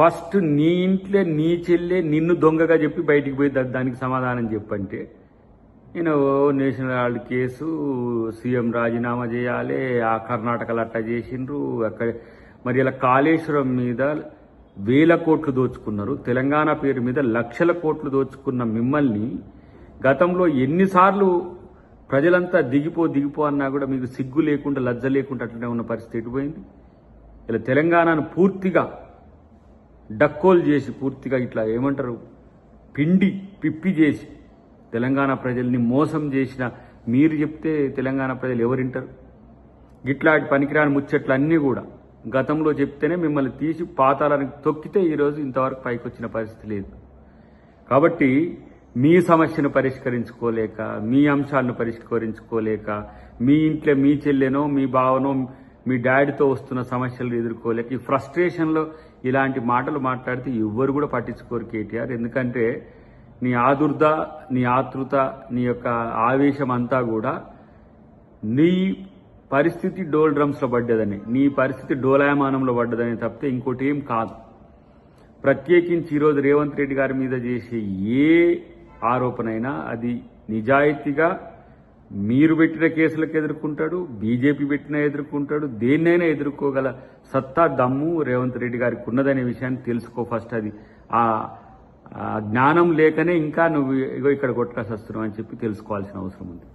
First నీ ఇంట్లో నీ చెల్లె నిన్ను దొంగగా చెప్పి బయటికి పోయి దానికి సమాధానం చెప్పంటే నేను నేషనల్ హాల్డ్ కేసు సీఎం రాజీనామా చేయాలి ఆ కర్ణాటకలు అట్టా చేసిండ్రు అక్కడ మరి ఇలా కాళేశ్వరం మీద వేల కోట్లు దోచుకున్నారు తెలంగాణ పేరు మీద లక్షల కోట్లు దోచుకున్న మిమ్మల్ని గతంలో ఎన్నిసార్లు ప్రజలంతా దిగిపో దిగిపో అన్నా కూడా మీకు సిగ్గు లేకుండా లజ్జ లేకుండా అట్లనే ఉన్న పరిస్థితి ఎటుపోయింది ఇలా తెలంగాణను పూర్తిగా డక్కోలు చేసి పూర్తిగా ఇట్లా ఏమంటారు? పిండి పిప్పి చేసి తెలంగాణ ప్రజల్ని మోసం చేసిన మీరు చెప్తే తెలంగాణ ప్రజలు ఎవరింటారు ఇట్లాంటి పనికిరాని ముచ్చట్లన్నీ కూడా గతంలో చెప్తేనే మిమ్మల్ని తీసి పాతాలని తొక్కితే ఈరోజు ఇంతవరకు పైకి వచ్చిన పరిస్థితి లేదు. కాబట్టి మీ సమస్యను పరిష్కరించుకోలేక మీ అంశాలను పరిష్కరించుకోలేక మీ ఇంట్లో మీ చెల్లెనో మీ బావనో మీ డాడీతో వస్తున్న సమస్యలు ఎదుర్కోలేక ఈ ఫ్రస్ట్రేషన్లో ఇలాంటి మాటలు మాట్లాడితే ఎవ్వరు కూడా పట్టించుకోరు కేటీఆర్. ఎందుకంటే నీ ఆదుర్ద నీ ఆతృత నీ యొక్క ఆవేశం అంతా కూడా నీ పరిస్థితి డోల్ డ్రమ్స్లో పడ్డదని నీ పరిస్థితి డోలాయమానంలో పడ్డదని తప్పితే ఇంకోటి ఏం కాదు. ప్రత్యేకించి ఈరోజు రేవంత్ రెడ్డి గారి మీద చేసే ఏ ఆరోపణ అయినా అది నిజాయితీగా మీరు పెట్టిన కేసులకు ఎదుర్కొంటాడు బీజేపీ పెట్టినా ఎదుర్కొంటాడు దేన్నైనా ఎదుర్కోగల సత్తా దమ్ము రేవంత్ రెడ్డి గారికి ఉన్నదనే విషయాన్ని తెలుసుకో ఫస్ట్ అది. ఆ జ్ఞానం లేకనే ఇంకా నువ్వు ఇగో ఇక్కడ కొట్టుకాసి వస్తున్నావు అని చెప్పి తెలుసుకోవాల్సిన అవసరం ఉంది.